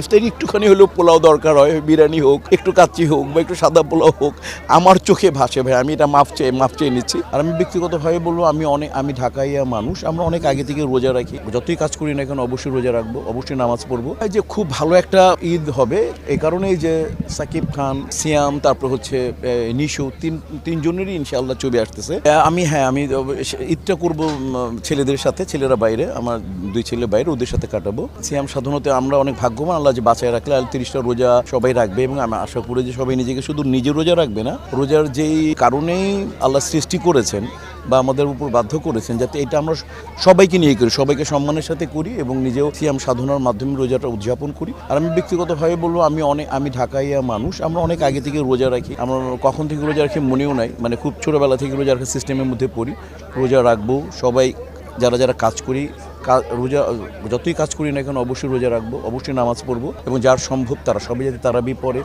ইফতারি একটুখানি হলেও পোলাও দরকার হয়, বিরিয়ানি হোক, একটু কাচ্চি হোক বা একটু সাদা পোলাও হোক, আমার চোখে ভাসে ভাই, আমি এটা মাপ চেয়ে মাপ চেয়ে নিচ্ছি। আর আমি ব্যক্তিগতভাবে বলব, আমি অনেক, আমি ঢাকাইয়া মানুষ, আমরা অনেক আগে থেকে রোজা রাখি। যতই কাজ করি না কেন, অবশ্যই রোজা রাখব, অবশ্যই নামাজ পড়ব। যে খুব ভালো একটা ঈদ হবে এই কারণেই যে সাকিব খান, সিয়াম, তারপর হচ্ছে নিশু, তিন, তিনজনেরই ইনশাআল্লাহ ছবি আসতেছে। আমি হ্যাঁ আমি ঈদটা করব ছেলেদের সাথে, ছেলেরা বাইরে, আমার দুই ছেলে বাইরে, ওদের সাথে কাটাবো। সিয়াম সাধারণত আমরা অনেক ভাগ্যবান আল্লাহ যে বাঁচায় রাখলে আর তিরিশটা রোজা সবাই রাখবে এবং আমি আশা করি যে সবাই নিজেকে শুধু নিজে রোজা রাখবে না, রোজার যেই কারণেই আল্লাহ সৃষ্টি করেছেন বা আমাদের উপর বাধ্য করেছেন যাতে এটা আমরা সবাইকে নিয়ে করি, সবাইকে সম্মানের সাথে করি এবং নিজেও সিয়াম সাধনার মাধ্যমে রোজাটা উদযাপন করি। আর আমি ব্যক্তিগতভাবে বলব, আমি অনেক, আমি ঢাকাইয়া মানুষ, আমরা অনেক আগে থেকে রোজা রাখি। আমরা কখন থেকে রোজা রাখি মনেও নাই মানে খুব ছোটোবেলা থেকে রোজা রাখার সিস্টেমের মধ্যে পড়ি। রোজা রাখব, সবাই, যারা যারা কাজ করি রোজা, যতই কাজ করি না কেন, অবশ্যই রোজা রাখব, অবশ্যই নামাজ পড়ব এবং যার সম্ভব তারা, সবাই যাতে তারাবি পড়ে।